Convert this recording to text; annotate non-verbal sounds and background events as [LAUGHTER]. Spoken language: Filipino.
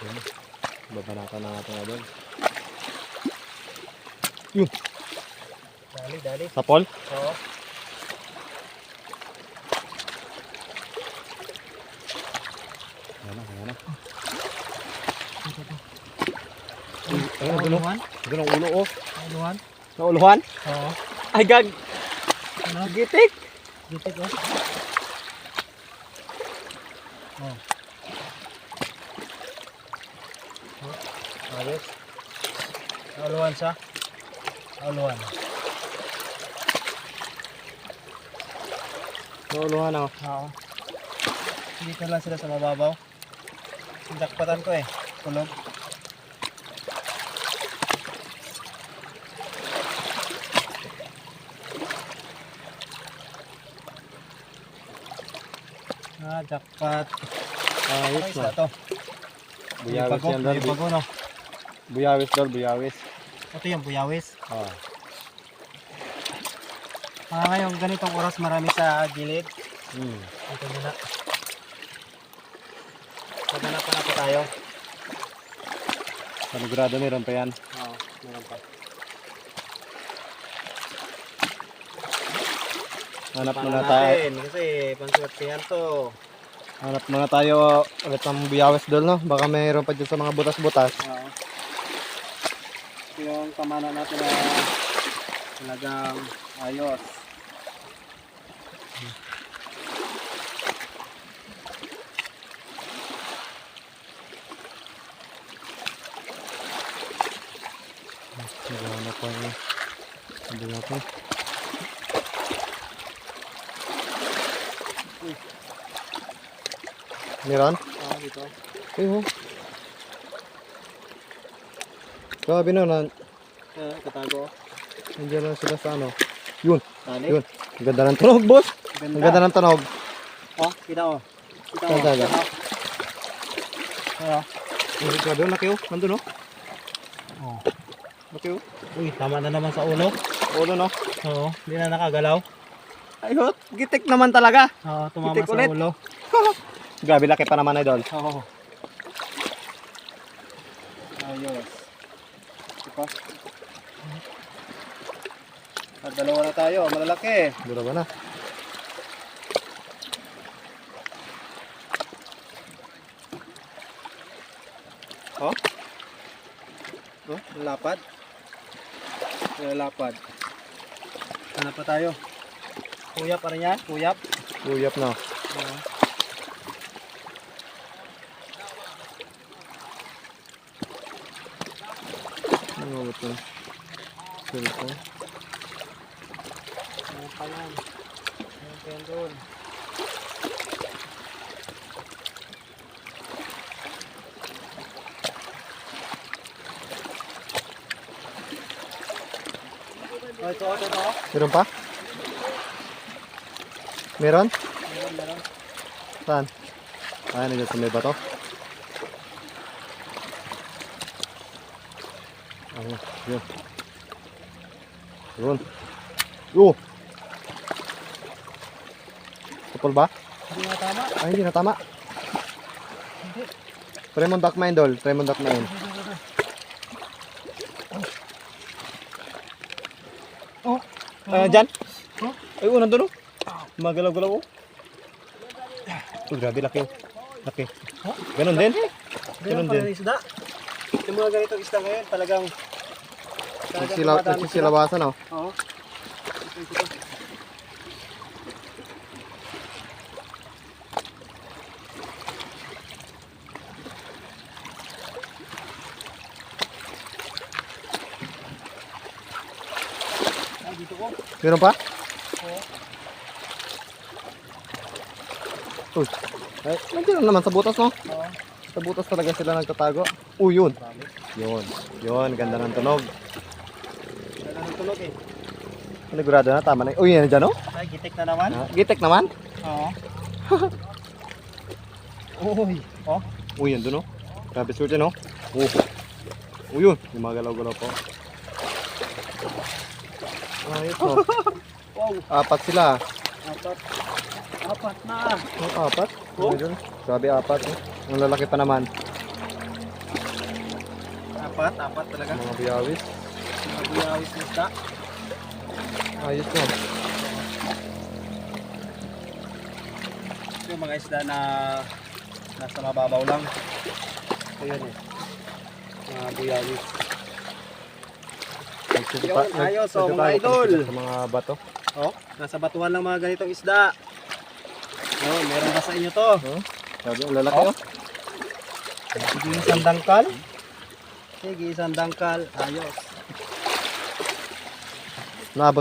Yun. Babanatan na natin idol. Dali, dali. Sapol? Oo. Ayan na, ayan na. Dulo. Uluhan? Dulo ang ulo oh. Uluhan? Nauluhan? Oo. Ay, gag! Ano? Gitik! Gitik oh. Oh. Ayos. Uluhan siya. Uluhan. Nauluhan ako. Oo. Dito lang sila sa mababaw. Dakpatan ko eh. Kulog. Ah, jackpot. Ayos Ayos na. Bago, yan bago no. Buyawis dol, buyawis. Ito yung buyawis. Oh. Ah, ngayon ganitong oras marami sa gilid. Hmm. Ito muna. Paghanap pa na po tayo. Panigurado meron pa yan. Oo, meron pa. Hanap Paano muna tayo. natin? Kasi panswertihan to. Hanap muna tayo ulit ng buyawis dol no. Baka mayroon pa dyan sa mga butas-butas. Oo. Yung pamana natin na talagang ayos. Nagawa pa yung sabi natin. Meron? Oo, dito. Ay, oh. Grabe na, nan Eh, katago. nandiyan lang sila sa ano. Yun, Tali. yun. Ang ganda ng tunog, boss. Ganda. Ang ganda ng tunog. Oh, kita mo. Kita mo. Ganda. Oo. Ang grabe, laki oh. Nandun oh. Oh. Laki oh. Uy, tama na naman sa ulo. Ulo no. Oo, hindi na nakagalaw. Ay, hot. Gitik naman talaga. Oo, tumama Itik sa ulit. ulo. [LAUGHS] Grabe, laki pa naman, idol. Oo. Ayos. Ito. At dalawa na tayo, malalaki. Dura ba na? Oh? Oh, lapad. lapad. Ano pa tayo? Kuyap pa rin yan? Kuyap? Uyap na. Oo. Ano ba ito? Cellphone. Ano pa yan? Ano pa yan doon? Oh, ito, ito, ito. Meron pa? Meron? Meron, meron. Saan? Ah, nandiyan sa may bato. Ano? Yun. Yun. Oh! Kapal ba? Hindi na tama. Ay, hindi na tama. Try mo duck mine, dol. Try mo duck mine. Oh, Ah, dyan? Oh. Ay, oh, nandun oh. Magalaw-galaw oh. Grabe, laki oh. Laki. Oh. Ganon din. Ganun Ganun pala din. yung isda. Yung mga ganitong isda ngayon, talagang talagang Nagsisila, dumadami sila. nagsisilabasan oh. Oo. Ito, ito. Ah, dito ko. Meron pa? Oo. Uy. Ay, nandiyan naman sa butas no? Oo. Sa butas talaga sila nagtatago. Oh, yun. Yun. Yun, ganda ng tunog. Tulog eh. Panigurado na, tama na. Uy, yan dyan oh. Ay, gitik na naman. Ah, Gitek naman. Oo. [LAUGHS] Uy. Oh. Uy, yan dun oh. Grabe swerte no. Oh. Oh, yun. Yung mga galaw-galaw po. Ayos no. [LAUGHS] Wow. Apat sila. Apat. Apat na. Oh, apat. Oh. Oh. Yun. Grabe apat. Oh. Ang lalaki pa naman. apat, apat talaga. Mga biyawis. Buyawis na isda. Ayos na. Yung mga isda na nasa mababaw lang. Ito yun eh. Mga buyawis. Yun, ayos, oh, mga idol. Sa mga bato. Oh, nasa batuhan lang mga ganitong isda. Oh, meron ba sa inyo to? Sabi, ang lalaki oh. Sige, isang dangkal. Sige, isang dangkal. Ayos. No, but